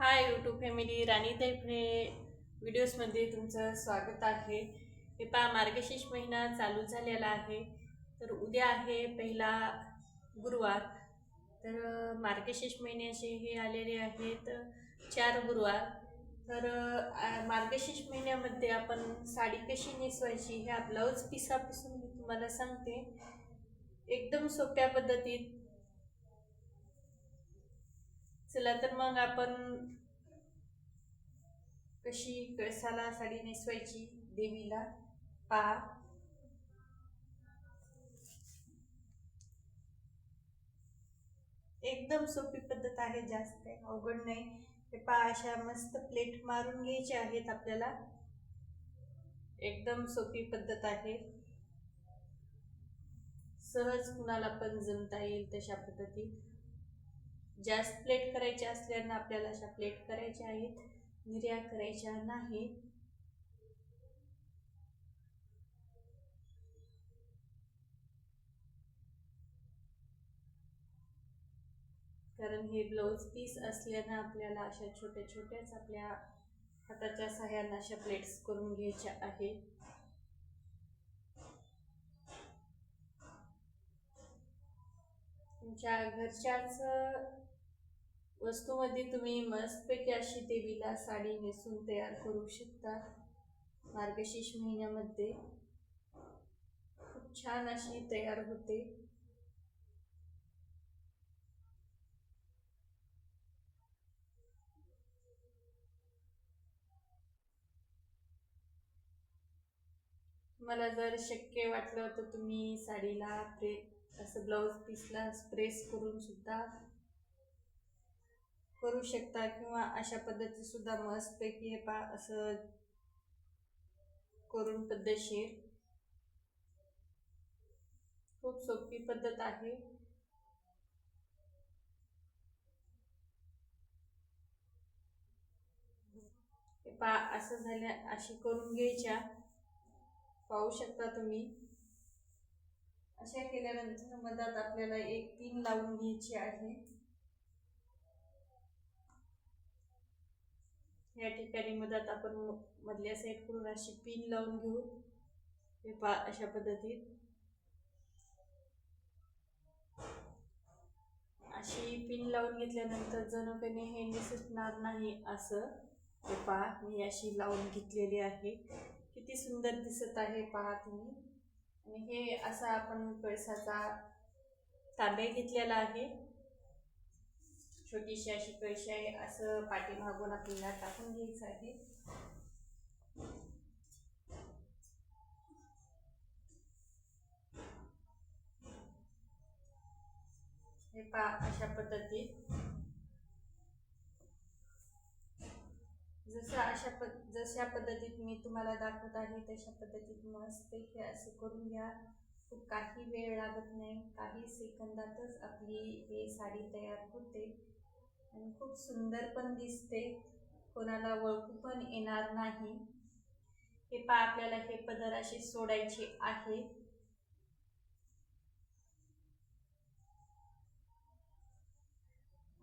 Hi YouTube family राणी दैफळे व्हिडिओजमध्ये तुमचं स्वागत आहे. हे पा मार्गशीर्ष महिना चालू झालेला आहे. तर उद्या आहे पहिला गुरुवार. तर मार्गशीर्ष महिन्याचे हे आलेले आहेत चार गुरुवार. तर मार्गशीर्ष महिन्यामध्ये आपण साडी कशी नेसवायची ह्या ब्लाऊज पिसापासून मी तुम्हाला सांगते. एकदम सोप्या पद्धतीत चला तर मग आपण कशी कळसाला साडी नेसवायची देवीला? पहा एकदम सोपी पद्धत आहे जास्त काही अवघड नाही. हे पहा अशा मस्त प्लेट मारून घ्यायचे आहेत आपल्याला. एकदम सोपी पद्धत आहे. सहज कुणाला पण जमता येईल तशा पद्धतीत जास्त प्लेट करायच्या असल्यानं आपल्याला अशा प्लेट करायच्या आहेत. निर्या करायच्या नाही. कारण हे ब्लाऊज पीस असल्यानं आपल्याला अशा छोट्या छोट्याच आपल्या हाताच्या सहाय्यानं अशा प्लेट्स करून घ्यायच्या आहेत. तुमच्या घरच्याच वस्तूमध्ये तुम्ही मस्तपैकी अशी देवीला साडी नेसून तयार करू शकता. मार्गशीर्ष महिन्यामध्ये. खूप छान अशी तयार होते. तुम्हाला जर शक्य वाटलं तर तुम्ही साडीला प्रे असं ब्लाऊज पीसला प्रेस करून सुद्धा करू शकता किंवा अशा पद्धती सुद्धा मस्तपैकी हे पा असं करून पद्धतशीर. खूप सोपी पद्धत आहे. पा असं झाल्या अशी करून घ्यायच्या. पाहू शकता तुम्ही. अशा केल्यानंतर मधात आपल्याला एक पिन लावून घ्यायची आहे. या ठिकाणी मधात आपण मधल्या साईड करून अशी पिन लावून घेऊ. हे पा अशा पद्धतीत. अशी पिन लावून घेतल्यानंतर जणू काही हे निसटणार नाही असं. हे पहा मी अशी लावून घेतलेली आहे. किती सुंदर दिसत आहे पहा तुम्ही. आणि हे असा आपण कळसाचा तांबे घेतलेला आहे. छोटीशी अशी कळशी आहे असं पाठीमागून आपल्याला टाकून घ्यायचं आहे. हे पा अशा पद्धतीत जसं अशा पद जशा पद्धतीत मी तुम्हाला दाखवत आहे तशा पद्धतीत मग असं करून घ्या. खूप काही वेळ लागत नाही काही सेकंदातच आपली हे साडी तयार होते. आणि खूप सुंदर पण दिसते. कोणाला ओळखू पण येणार नाही. हे पा आपल्याला हे पदर असे सोडायचे आहे.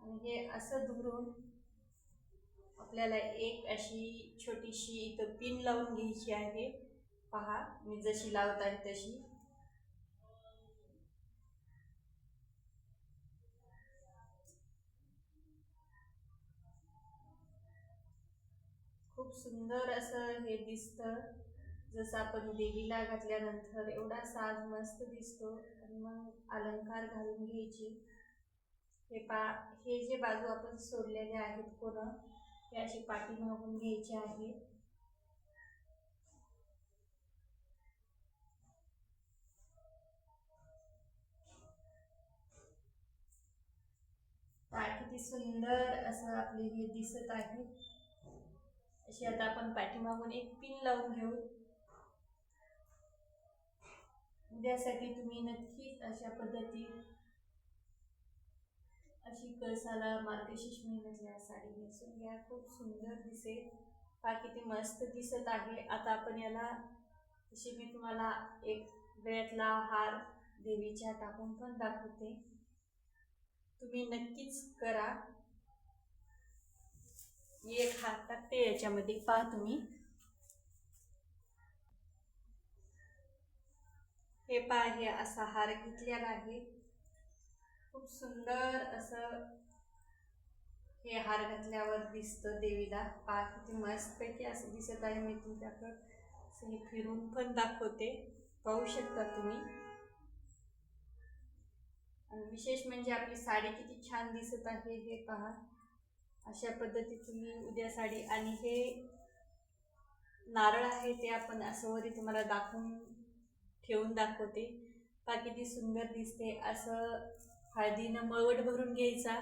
आणि हे असं धरून आपल्याला एक अशी छोटीशी इथं पिन लावून घ्यायची आहे. पहा मी जशी लावत आहे तशी. खूप सुंदर असं हे दिसतं. जसं आपण देवीला घातल्यानंतर एवढा साज मस्त दिसतो आणि मग अलंकार घालून घ्यायची. हे पा हे जे बाजू आपण सोडलेले आहेत कोण हे अशी पाठी मागून घ्यायची आहे. पाठी किती सुंदर असं आपले हे दिसत आहे. अशी आता आपण पाठीमागून एक पिन लावून घेऊ. उद्यासाठी तुम्ही नक्कीच अशा पद्धतीत अशी कळसाला मार्गशीर्ष महिन्यातल्या साडी नेसून घ्या. खूप सुंदर दिसेल. बाकी किती मस्त दिसत आहे. आता आपण याला अशी मी तुम्हाला एक गळ्यातला हार देवीच्या टाकून पण दाखवते. तुम्ही नक्कीच करा. मी एक हात टाकते याच्यामध्ये पहा तुम्ही. हे पहा हे असा हार घेतलेला आहे. खूप सुंदर असं हे हार घातल्यावर दिसतं देवीला. पहा किती मस्तपैकी असं दिसत आहे. मी तुमच्याकडं हे फिरून पण दाखवते. पाहू शकता तुम्ही. आणि विशेष म्हणजे आपली साडी किती छान दिसत आहे. हे पहा. अशा पद्धती तुम्ही उद्या साडी आणि हे नारळ आहे ते आपण असं वरी तुम्हाला दाखवून ठेवून दाखवते. पहा किती सुंदर दिसते. असं हळदीनं मळवट भरून घ्यायचा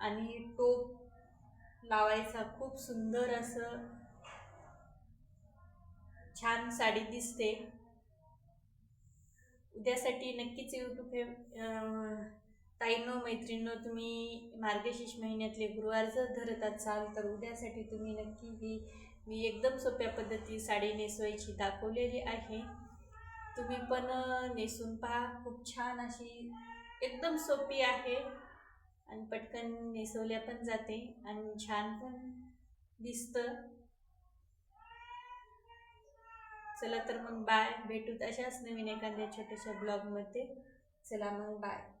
आणि टोप लावायचा. खूप सुंदर असं छान साडी दिसते. उद्यासाठी नक्कीच यूट्यूब हे ताईनो मैत्रिणींनो तुम्ही मार्गशीर्ष महिन्यातले गुरुवार जर धरत असाल तर उद्यासाठी तुम्ही नक्की ही मी एकदम सोप्या पद्धती साडी नेसवायची दाखवलेली आहे. तुम्ही पण नेसून पहा. खूप छान अशी एकदम सोपी आहे. आणि पटकन नेसवल्या पण जाते आणि छान पण दिसतं. चला तर मग बाय. भेटूत अशाच नवीन एखाद्या छोट्याशा ब्लॉगमध्ये. चला मग बाय.